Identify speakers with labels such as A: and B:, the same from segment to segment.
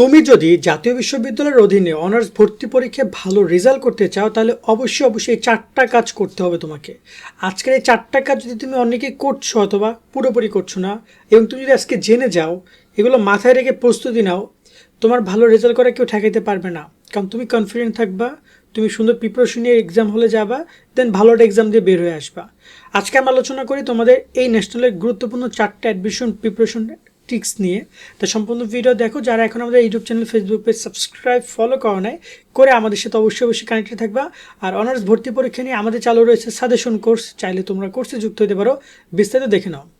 A: তুমি যদি জাতীয় বিশ্ববিদ্যালয়ের অধীনে অনার্স ভর্তি পরীক্ষায় ভালো রেজাল্ট করতে চাও, তাহলে অবশ্যই অবশ্যই চারটা কাজ করতে হবে তোমাকে। আজকের এই চারটা কাজ যদি তুমি অনেকে করছ অথবা পুরোপুরি করছ না, এবং তুমি যদি আজকে জেনে যাও, এগুলো মাথায় রেখে প্রস্তুতি নাও, তোমার ভালো রেজাল্ট করা কেউ ঠেকাইতে পারবে না। কারণ তুমি কনফিডেন্ট থাকবা, তুমি সুন্দর প্রিপারেশন নিয়ে এক্সাম হলে যাবা দেন ভালো একটা এক্সাম দিয়ে বের হয়ে আসবা। আজকে আমি আলোচনা করি তোমাদের এই ন্যাশনালের গুরুত্বপূর্ণ চারটে অ্যাডমিশন প্রিপারেশন টিক্স নিয়ে। তো সম্পূর্ণ ভিডিও দেখো, যারা এখন আমাদের YouTube channel Facebook page subscribe follow করো নাই, করে আমাদের সাথে অবশ্যই অবশ্যই কানেক্টেড থাকবা। আর অনার্স ভর্তি পরীক্ষা নিয়ে আমাদের চালু রয়েছে সাজেশন কোর্স চাইলে তোমরা কোর্সে যুক্ত হতে পারো। বিস্তারিত দেখে নাও।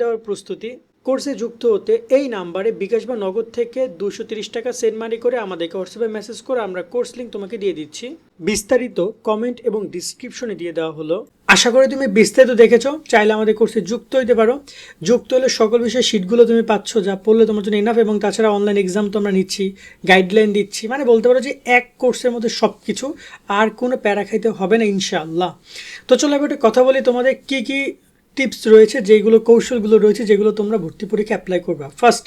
A: দেওয়ার প্রস্তুতি কোর্সে যুক্ত হতে এই নাম্বারে বিকাশ বা নগদ থেকে দুশো তিরিশ টাকা সেন্ড মানি করে আমাদেরকে হোয়াটসঅ্যাপে মেসেজ করে আমরা কোর্স লিঙ্ক তোমাকে দিয়ে দিচ্ছি। বিস্তারিত কমেন্ট এবং ডিসক্রিপশনে দিয়ে দেওয়া হলো। আশা করি তুমি বিস্তারিত দেখেছ। চাইলে আমাদের কোর্সে যুক্ত হতে পারো। যুক্ত হলে সকল বিষয়ে শিটগুলো তুমি পাচ্ছ, যা পড়লে তোমার জন্য এনাফ এবং তাছাড়া অনলাইন এক্সাম তো আমরা নিচ্ছি গাইডলাইন দিচ্ছি। মানে বলতে পারো যে এক কোর্সের মধ্যে সব কিছু আর কোনো প্যারা খাইতে হবে না ইনশাআল্লাহ। তো চলো একটা কথা বলি তোমাদের, কি কি টিপস রয়েছে যেগুলো কৌশলগুলো রয়েছে, যেগুলো তোমরা ভর্তি পরীক্ষা অ্যাপ্লাই করবে। ফার্স্ট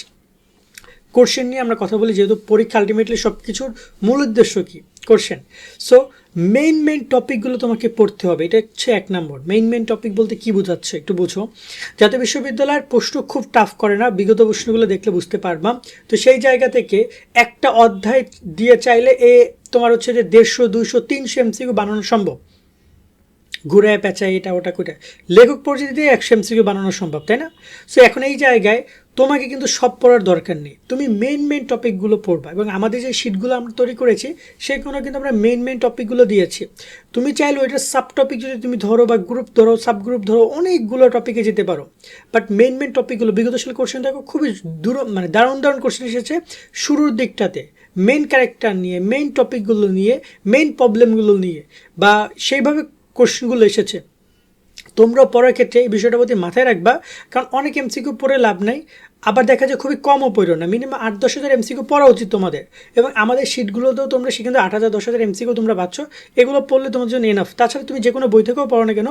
A: কোশ্চেন নিয়ে আমরা কথা বলি, যেহেতু পরীক্ষা আলটিমেটলি সব কিছুর মূল উদ্দেশ্য কী? কোশ্চেন সো মেইন মেইন টপিকগুলো তোমাকে পড়তে হবে। এটা হচ্ছে এক নম্বর। মেইন মেইন টপিক বলতে কি বোঝাচ্ছে? একটু বুঝো। জাতীয় বিশ্ববিদ্যালয়ের প্রশ্ন খুব টাফ করে না, বিগত প্রশ্নগুলো দেখলে বুঝতে পারবা। তো সেই জায়গা থেকে একটা অধ্যায় দিয়ে চাইলে এ তোমার হচ্ছে যে দেড়শো, দুইশো, তিনশো এমসিকিউ বানানো সম্ভব। ঘুরে পেঁচায় এটা, ওটা করে লেখক পরিচিতি দিয়ে একশো এমসিকিউ বানানো সম্ভব, তাই না? সো এখন এই জায়গায় তোমাকে কিন্তু সব পড়ার দরকার নেই। তুমি মেন মেন টপিকগুলো পড়বা এবং আমাদের যে শিটগুলো আমরা তৈরি করেছি, সেগুলো কিন্তু আমরা মেন মেন টপিকগুলো দিয়েছি। তুমি চাইলে ওইটার সাব টপিক যদি তুমি ধরো বা গ্রুপ ধরো সাব গ্রুপ ধরো, অনেকগুলো টপিকে যেতে পারো। বাট মেন মেন টপিকগুলো বিগত সালে কোশ্চেন দেখো, খুবই দূর মানে দারুণ দারুণ কোশ্চেন এসেছে শুরুর দিকটাতে। মেন ক্যারেক্টার নিয়ে মেইন টপিকগুলো নিয়ে মেন প্রবলেমগুলো নিয়ে বা সেইভাবে কোশ্চেনগুলো এসেছে। তোমরা পড়ার ক্ষেত্রে এই বিষয়টার প্রতি মাথায় রাখবা, কারণ অনেক এমসিকিউ পড়ে লাভ নাই, আবার দেখা যায় খুবই কমও পড়ো না। মিনিমাম আট, দশ হাজার এমসিকিউ পড়া উচিত তোমাদের। এবং আমাদের শিটগুলোতেও তোমরা সেখানে আট হাজার, দশ হাজার এমসিকিউ তোমরা পাচ্ছ। এগুলো পড়লে তোমার জন্য এনাফ তাছাড়া তুমি যে কোনো বই থেকেও পড়ো না কেন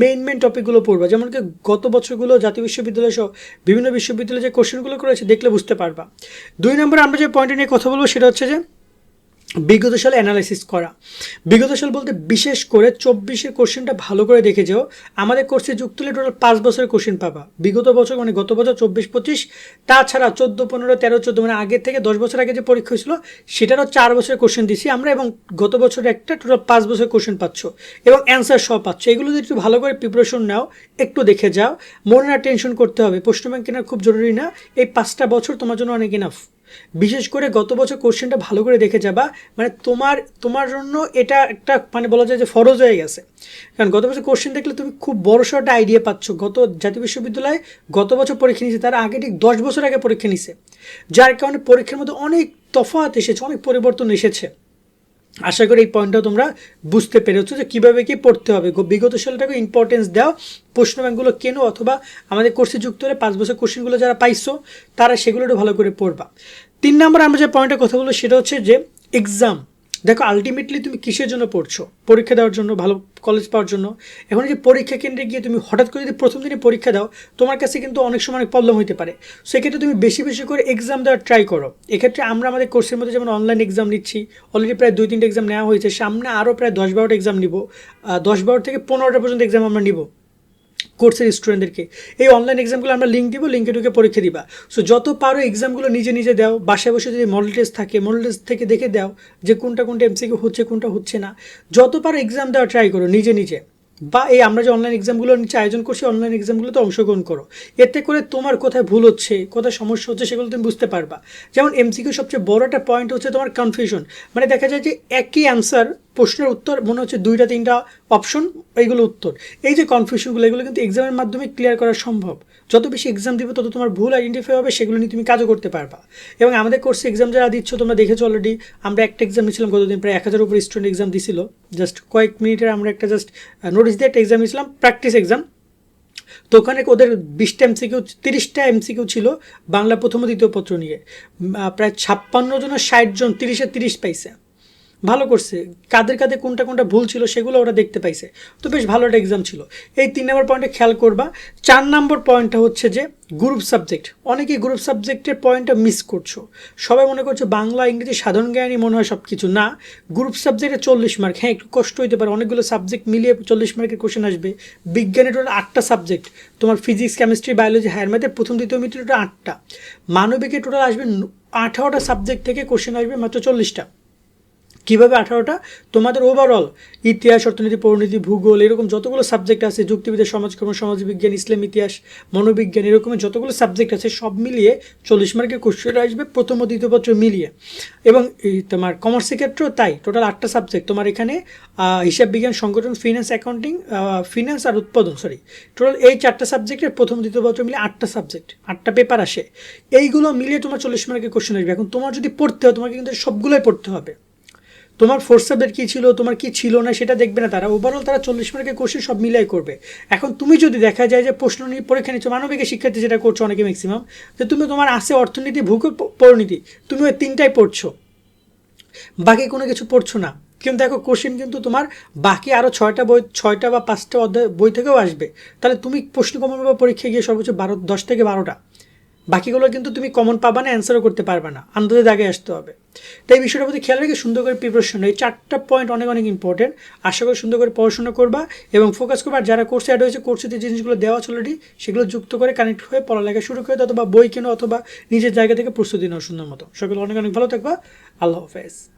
A: মেইন মেইন টপিকগুলো পড়বা। যেমন কি গত বছরগুলো জাতীয় বিশ্ববিদ্যালয় সহ বিভিন্ন বিশ্ববিদ্যালয়ে যে কোশ্চেনগুলো করেছে, দেখলে বুঝতে পারবা। দুই নম্বরে আমরা যে পয়েন্ট নিয়ে কথা বলব, সেটা হচ্ছে যে বিগত সালে অ্যানালাইসিস করা। বিগত সাল বলতে বিশেষ করে চব্বিশের কোশ্চেনটা ভালো করে দেখে যাও। আমাদের কোর্সে যুক্ত হলে টোটাল পাঁচ বছরের কোশ্চেন পাবা। বিগত বছর মানে গত বছর চব্বিশ, পঁচিশ, তাছাড়া চোদ্দ, পনেরো, তেরো, চোদ্দ মানে আগের থেকে দশ বছর আগে যে পরীক্ষা হয়েছিল, সেটারও চার বছরের কোশ্চেন দিছি আমরা এবং গত বছর একটা টোটাল পাঁচ বছরের কোশ্চেন পাচ্ছ এবং অ্যান্সার সব পাচ্ছ। এগুলো যদি একটু ভালো করে প্রিপারেশন নাও, একটু দেখে যাও। মনে না টেনশন করতে হবে। প্রশ্ন ব্যাংক কেনার খুব জরুরি না। এই পাঁচটা বছর তোমার জন্য অনেক ইনাফ বিশেষ করে গত বছর কোশ্চেনটা ভালো করে দেখে যাবা। মানে তোমার তোমার জন্য এটা একটা মানে বলা যায় যে ফরজ হয়ে গেছে। কারণ গত বছর কোশ্চেন দেখলে তুমি খুব বড় একটা আইডিয়া পাচ্ছ। গত জাতীয় বিশ্ববিদ্যালয়ে গত বছর পরীক্ষা নিয়েছে, তার আগে ঠিক দশ বছর আগে পরীক্ষা নিছে। যার কারণে পরীক্ষার মধ্যে অনেক তফাত এসেছে, অনেক পরিবর্তন এসেছে। আশা করি এই পয়েন্টটা তোমরা বুঝতে পেরেছ যে কীভাবে কি পড়তে হবে। বিগত সালটাকে ইম্পর্টেন্স দাও প্রশ্ন ব্যাঙ্কগুলো কেন অথবা আমাদের কোর্সে যুক্ত হলে পাঁচ বছর কোশ্চেনগুলো যারা পাইছো, তারা সেগুলো একটু ভালো করে পড়বা। তিন নম্বর আমরা যে পয়েন্টের কথা বলব, সেটা হচ্ছে যে এক্সাম দেখো আলটিমেটলি তুমি কিসের জন্য পড়ছো? পরীক্ষা দেওয়ার জন্য, ভালো কলেজ পাওয়ার জন্য। এখন যে পরীক্ষা কেন্দ্রে গিয়ে তুমি হঠাৎ করে যদি প্রথম দিনে পরীক্ষা দাও, তোমার কাছে কিন্তু অনেক সময় অনেক প্রবলেম হতে পারে। সেক্ষেত্রে তুমি বেশি বেশি করে এক্সাম দেওয়ার ট্রাই করো। এক্ষেত্রে আমরা আমাদের কোর্সের মধ্যে যেমন অনলাইন এক্সাম নিচ্ছি অলরেডি প্রায় দুই তিনটে এক্সাম নেওয়া হয়েছে, সামনে আরও প্রায় দশ বারোটা এক্সাম নিব। দশ বারো থেকে পনেরোটা পর্যন্ত এক্সাম আমরা নিব। কোর্সের স্টুডেন্টদেরকে এই অনলাইন এক্সামগুলো আমরা লিঙ্ক দিব লিঙ্কে ঢুকে পরীক্ষা দিবা। সো যত পারো এক্সামগুলো নিজে নিজে দাও। বাসায় বসে যদি মডেল টেস্ট থাকে মডেল টেস্ট থেকে দেখে দাও যে কোনটা কোনটা এমসিকিউ হচ্ছে, কোনটা হচ্ছে না। যত পারো এক্সাম দেওয়া ট্রাই করো নিজে নিজে। বা এই আমরা যে অনলাইন এক্সামগুলো নিচে আয়োজন করছি অনলাইন এক্সামগুলোতে অংশগ্রহণ করো। এতে করে তোমার কোথায় ভুল হচ্ছে, কোথায় সমস্যা হচ্ছে সেগুলো তুমি বুঝতে পারবা। যেমন এমসিকিউ সবচেয়ে বড় একটা পয়েন্ট হচ্ছে তোমার কনফিউশন মানে দেখা যায় যে একই অ্যান্সার প্রশ্নের উত্তর, মনে হচ্ছে দুইটা, তিনটা অপশন এইগুলো উত্তর। এই যে কনফিউশনগুলো এগুলো কিন্তু এক্সামের মাধ্যমে ক্লিয়ার করা সম্ভব। যত বেশি এক্সাম দিবে, তত তোমার ভুল আইডেন্টিফাই হবে, সেগুলো নিয়ে তুমি কাজও করতে পারবা। এবং আমাদের কোর্সে এক্সাম যারা দিচ্ছ, তোমরা দেখেছ অলরেডি আমরা একটা এক্সাম নিয়েছিলাম গতদিন, প্রায় এক হাজার উপর স্টুডেন্ট এক্সাম দিছিল। জাস্ট কয়েক মিনিটের আমরা একটা জাস্ট নোটিস দিয়ে একটা এক্সাম নিয়েছিলাম প্র্যাকটিস এক্সাম তো ওখানে ওদের বিশটা এমসিকিউ তিরিশটা এমসিকিউ ছিল, বাংলা প্রথম দ্বিতীয় পত্র নিয়ে। প্রায় ছাপ্পান্ন জনের ষাট জন, তিরিশে তিরিশ পাইছে। ভালো করছে। কাদের কাদের কোনটা কোনটা ভুল ছিল সেগুলো ওরা দেখতে পাইছে। তো বেশ ভালো একটা এক্সাম ছিল। এই তিন নম্বর পয়েন্টে খেয়াল করবা, চার নম্বর পয়েন্টটা হচ্ছে যে গ্রুপ সাবজেক্ট অনেকেই গ্রুপ সাবজেক্টের পয়েন্টটা মিস করছ। সবাই মনে করছ বাংলা, ইংরেজি, সাধারণ জ্ঞানই মনে হয় সব কিছু না গ্রুপ সাবজেক্টে চল্লিশ মার্ক হ্যাঁ একটু কষ্ট হইতে পারে। অনেকগুলো সাবজেক্ট মিলিয়ে চল্লিশ মার্কের কোশ্চেন আসবে। বিজ্ঞানের টোটাল আটটা সাবজেক্ট তোমার ফিজিক্স কেমিস্ট্রি বায়োলজি হায়ার ম্যাথের প্রথম, দ্বিতীয় মিটার টোটাল আটটা। মানবিকের টোটাল আসবে আঠারোটা সাবজেক্ট থেকে কোশ্চেন আসবে মাত্র চল্লিশটা। কীভাবে আঠারোটা? তোমাদের ওভারঅল ইতিহাস, অর্থনীতি, পরিণতি, ভূগোল, এরকম যতগুলো সাবজেক্ট আছে, যুক্তিবিদ্যা, সমাজকর্ম, সমাজবিজ্ঞান, ইসলাম, ইতিহাস, মনোবিজ্ঞান এরকম যতগুলো সাবজেক্ট আছে, সব মিলিয়ে চল্লিশ মার্কের কোশ্চেন আসবে প্রথম ও দ্বিতীয় পত্র মিলিয়ে। এবং তোমার কমার্সের ক্ষেত্রেও তাই টোটাল আটটা সাবজেক্ট তোমার এখানে হিসাব বিজ্ঞান, সংগঠন ফিনান্স অ্যাকাউন্টিং ফিনান্স আর উৎপাদন সরি টোটাল এই চারটা সাবজেক্টের প্রথম দ্বিতীয় পত্র মিলে আটটা সাবজেক্ট আটটা পেপার আসে। এইগুলো মিলিয়ে তোমার চল্লিশ মার্কের কোশ্চেন আসবে। এখন তোমার যদি পড়তে হয়, তোমাকে কিন্তু সবগুলোই পড়তে হবে। তোমার ফোর্থ সাবজেক্ট কী ছিল, তোমার কি ছিল না সেটা দেখবে না তারা। ওভারঅল তারা চল্লিশ মার্কের কোশ্চেন সব মিলাই করবে। এখন তুমি যদি দেখা যায় যে প্রশ্ন নিয়ে পরীক্ষা নিচ্ছ, মানবিকের শিক্ষার্থী যেটা করছ অনেকে ম্যাক্সিমাম যে তুমি তোমার আছে অর্থনীতি ভূগোল পরিণীতি তুমি ওই তিনটাই পড়ছো। বাকি কোনো কিছু পড়ছো না। কিন্তু দেখো কোশ্চেন কিন্তু তোমার বাকি আরও ছয়টা বই, ছয়টা বা পাঁচটা অধ্যায় বই থেকেও আসবে। তাহলে তুমি প্রশ্ন কমন পরীক্ষায় গিয়ে সর্বোচ্চ বারো, দশ থেকে বারোটা। বাকিগুলো কিন্তু তুমি কমন পাবা না অ্যান্সারও করতে পারবে না। আন্দাজে দাগে আসতে হবে। তাই বিষয়টার প্রতি খেয়াল রেখে সুন্দর করে প্রিপারেশন এই চারটা পয়েন্ট অনেক অনেক ইম্পর্টেন্ট আশা করি সুন্দর করে পড়াশোনা করবা এবং ফোকাস করবা। আর যারা কোর্সে অ্যাড হয়েছে কোর্সে যে জিনিসগুলো দেওয়া আছে অলরেডি সেগুলো যুক্ত করে কানেক্ট হয়ে পড়ালেখা শুরু করে অথবা বই কেনো, অথবা নিজের জায়গা থেকে প্রস্তুতি নেওয়া সুন্দর মতো। সকলে অনেক অনেক ভালো থাকবা। আল্লাহ হাফেজ।